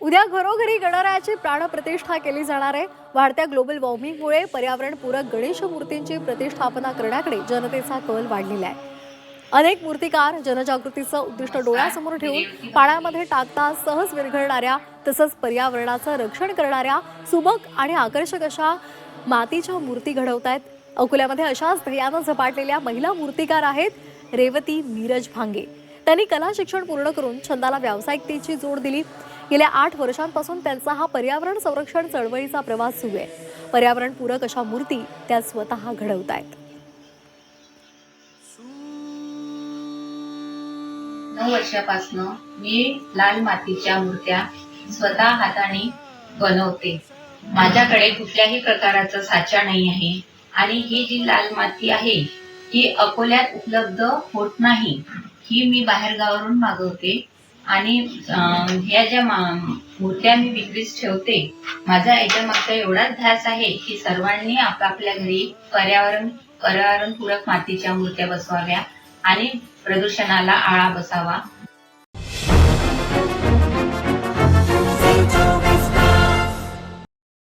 उद्या घरोघरी गणरायाची प्राणप्रतिष्ठा केली जाणार आहे. वाढत्या ग्लोबल वॉर्मिंगमुळे पर्यावरणपूरक गणेश मूर्तींची प्रतिष्ठापना करण्याकडे जनतेचा कल वाढलेला आहे. अनेक मूर्तिकार जनजागृतीचं उद्दिष्ट डोळ्यासमोर ठेवून पाण्यामध्ये टाकता सहज विरघळणाऱ्या तसंच पर्यावरणाचं रक्षण करणाऱ्या सुबक आणि आकर्षक अशा मातीच्या मूर्ती घडवत आहेत अकोल्यामध्ये अशाच ध्येयानं झपाटलेल्या महिला मूर्तिकार आहेत रेवती नीरज भांगे. त्यांनी कला शिक्षण पूर्ण करून छंदाला व्यावसायिकतेची जोड दिली. गेल्या आठ वर्षांपासून त्यांचा हा पर्यावरण संरक्षण चळवळीचा प्रवास सुरू आहे. पर्यावरणपूरक अशा मूर्ती त्या स्वतः घडवत आहेत नऊ वर्षापासून मी लाल मातीच्या मूर्त्या स्वतः हाताने बनवते. माझ्याकडे कुठल्याही प्रकाराचा साचा नाही आहे आणि ही जी लाल माती आहे ही अकोल्यात उपलब्ध होत नाही ही मी बाहेर गावावरून मागवते. आणि अं, ह्या ज्या मूर्त्या मी विक्रीस ठेवते माझा याच्या मागचा एवढाच ध्यास आहे की सर्वांनी आपापल्या घरी पर्यावरण पर्यावरणपूरक मातीच्या मूर्त्या बसवाव्या आणि प्रदूषणाला आळा बसावा.